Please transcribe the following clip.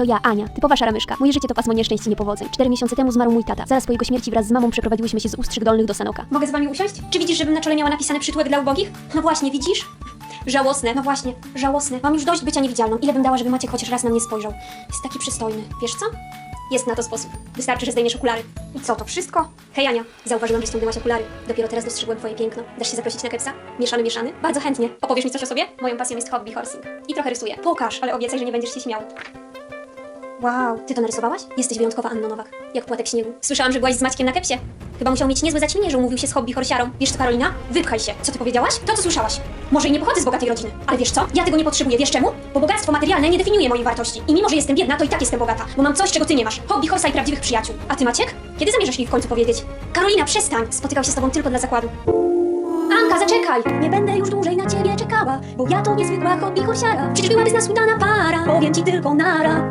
To ja, Ania, typowa szara myszka. Moje życie to pasmo nieszczęść i niepowodzeń. Cztery miesiące temu zmarł mój tata. Zaraz po jego śmierci wraz z mamą przeprowadziłyśmy się z Ustrzyk Dolnych do Sanoka. Mogę z wami usiąść? Czy widzisz, żebym na czole miała napisane przytułek dla ubogich? No właśnie, widzisz? Żałosne, no właśnie, żałosne. Mam już dość bycia niewidzialną. Ile bym dała, żeby Maciek chociaż raz na mnie spojrzał? Jest taki przystojny. Wiesz co? Jest na to sposób. Wystarczy, że zdejmiesz okulary. I co, to wszystko? Hej Ania, zauważyłam, że ściągnęłaś okulary. Dopiero teraz dostrzegłem twoje piękno. Dasz się zaprosić na kepsa? Mieszany, mieszany? Bardzo chętnie. Opowiesz mi coś o sobie? Moją pasją jest hobby horsing. I trochę rysuję. Pokaż, ale obiecaj, że nie będziesz się śmiał. Wow, ty to narysowałaś? Jesteś wyjątkowa, Anno Nowak. Jak płatek śniegu. Słyszałam, że byłaś z Maćkiem na kepsie. Chyba musiał mieć niezłe zaćmienie, że umówił się z hobby horsiarą. Wiesz co, Karolina? Wypchaj się. Co ty powiedziałaś? To, co słyszałaś. Może i nie pochodzę z bogatej rodziny, ale wiesz co? Ja tego nie potrzebuję. Wiesz czemu? Bo bogactwo materialne nie definiuje mojej wartości. I mimo, że jestem biedna, to i tak jestem bogata. Bo mam coś, czego ty nie masz. Hobby horsa i prawdziwych przyjaciół. A ty, Maciek? Kiedy zamierzasz mi w końcu powiedzieć? Karolina, przestań! Spotykał się z tobą tylko dla zakładu. Anka, zaczekaj! Nie będę już dłużej na ciebie czekała, bo ja to niezwykła hobby horsiara. Przecież byłaby z nas udana para. Powiem ci tylko nara.